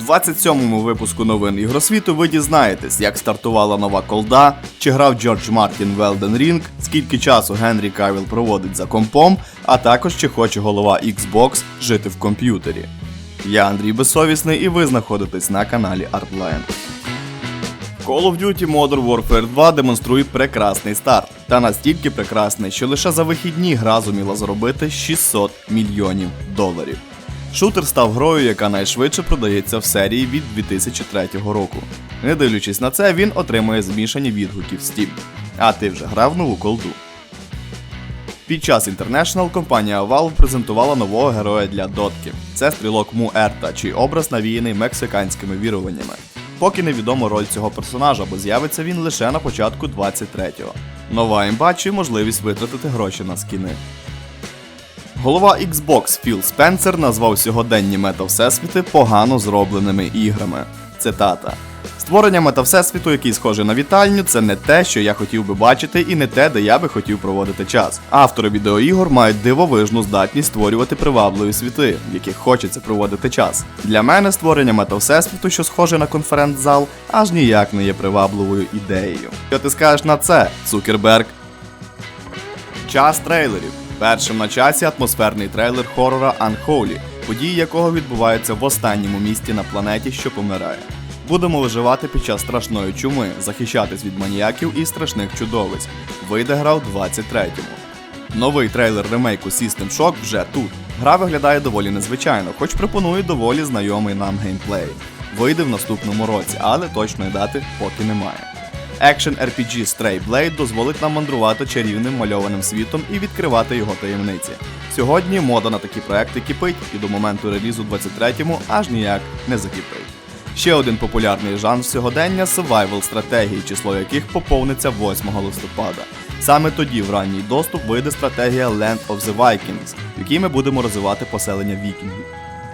В 27-му випуску новин ігросвіту ви дізнаєтесь, як стартувала нова колда, чи грав Джордж Мартін в Elden Ring, скільки часу Генрі Кавіл проводить за компом, а також чи хоче голова Xbox жити в комп'ютері. Я Андрій Безсовісний і ви знаходитесь на каналі Artline. Call of Duty Modern Warfare 2 демонструє прекрасний старт. Та настільки прекрасний, що лише за вихідні гра зуміла заробити 600 мільйонів доларів. Шутер став грою, яка найшвидше продається в серії від 2003 року. Не дивлячись на це, він отримує змішані відгуки в Steam. А ти вже грав нову колду. Під час International компанія Valve презентувала нового героя для дотки. Це стрілок Муерта, чий образ навіяний мексиканськими віруваннями. Поки невідомо роль цього персонажа, бо з'явиться він лише на початку 23-го. Нова імба чи можливість витратити гроші на скіни. Голова Xbox Філ Спенсер назвав сьогоденні мета Всесвіти погано зробленими іграми. Цитата. Створення мета Всесвіту, який схожий на вітальню, це не те, що я хотів би бачити, і не те, де я би хотів проводити час. Автори відеоігор мають дивовижну здатність створювати привабливі світи, в яких хочеться проводити час. Для мене створення мета Всесвіту, що схоже на конференц-зал, аж ніяк не є привабливою ідеєю. Що ти скажеш на це, Цукерберг? Час трейлерів. Першим на часі атмосферний трейлер хорора Unholy, події якого відбуваються в останньому місті на планеті, що помирає. Будемо виживати під час страшної чуми, захищатись від маніяків і страшних чудовиськ. Вийде гра в 23-му. Новий трейлер ремейку System Shock вже тут. Гра виглядає доволі незвичайно, хоч пропонує доволі знайомий нам геймплей. Вийде в наступному році, але точної дати поки немає. Екшен RPG Stray Blade дозволить нам мандрувати чарівним мальованим світом і відкривати його таємниці. Сьогодні мода на такі проекти кипить і до моменту релізу 23-му аж ніяк не закипить. Ще один популярний жанр сьогодення survival стратегії, число яких поповниться 8 листопада. Саме тоді в ранній доступ вийде стратегія Land of the Vikings, в якій ми будемо розвивати поселення вікінгів.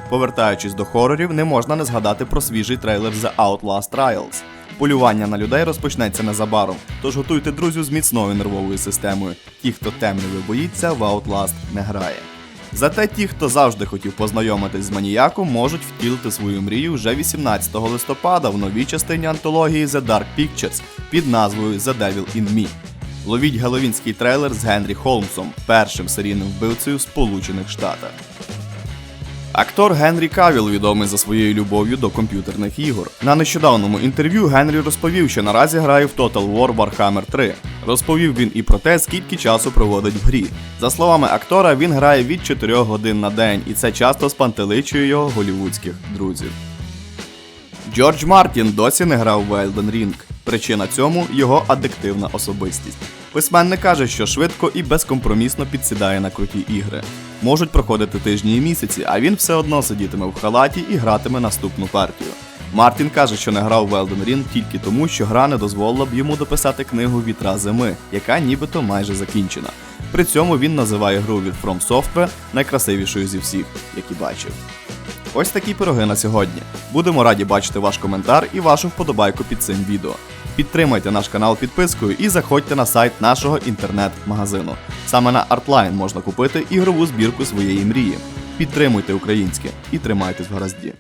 Повертаючись до хорорів, не можна не згадати про свіжий трейлер The Outlast Trials. Полювання на людей розпочнеться незабаром, тож готуйте друзів з міцною нервовою системою. Ті, хто темряви боїться, в Outlast не грає. Зате ті, хто завжди хотів познайомитись з маніяком, можуть втілити свою мрію вже 18 листопада в новій частині антології The Dark Pictures під назвою The Devil in Me. Ловіть геловінський трейлер з Генрі Холмсом, першим серійним вбивцею Сполучених Штатах. Актор Генрі Кавіл відомий за своєю любов'ю до комп'ютерних ігор. На нещодавньому інтерв'ю Генрі розповів, що наразі грає в Total War Warhammer 3. Розповів він і про те, скільки часу проводить в грі. За словами актора, він грає від 4 годин на день, і це часто спантеличує його голівудських друзів. Джордж Мартін досі не грав в Elden Ring. Причина цьому його адиктивна особистість. Письменник каже, що швидко і безкомпромісно підсідає на круті ігри. Можуть проходити тижні і місяці, а він все одно сидітиме в халаті і гратиме наступну партію. Мартін каже, що не грав в Elden Ring тільки тому, що гра не дозволила б йому дописати книгу Вітра зими, яка нібито майже закінчена. При цьому він називає гру від From Software найкрасивішою зі всіх, які бачив. Ось такі пироги на сьогодні. Будемо раді бачити ваш коментар і вашу вподобайку під цим відео. Підтримайте наш канал підпискою і заходьте на сайт нашого інтернет-магазину. Саме на Artline можна купити ігрову збірку своєї мрії. Підтримуйте українське і тримайтесь в гаразді.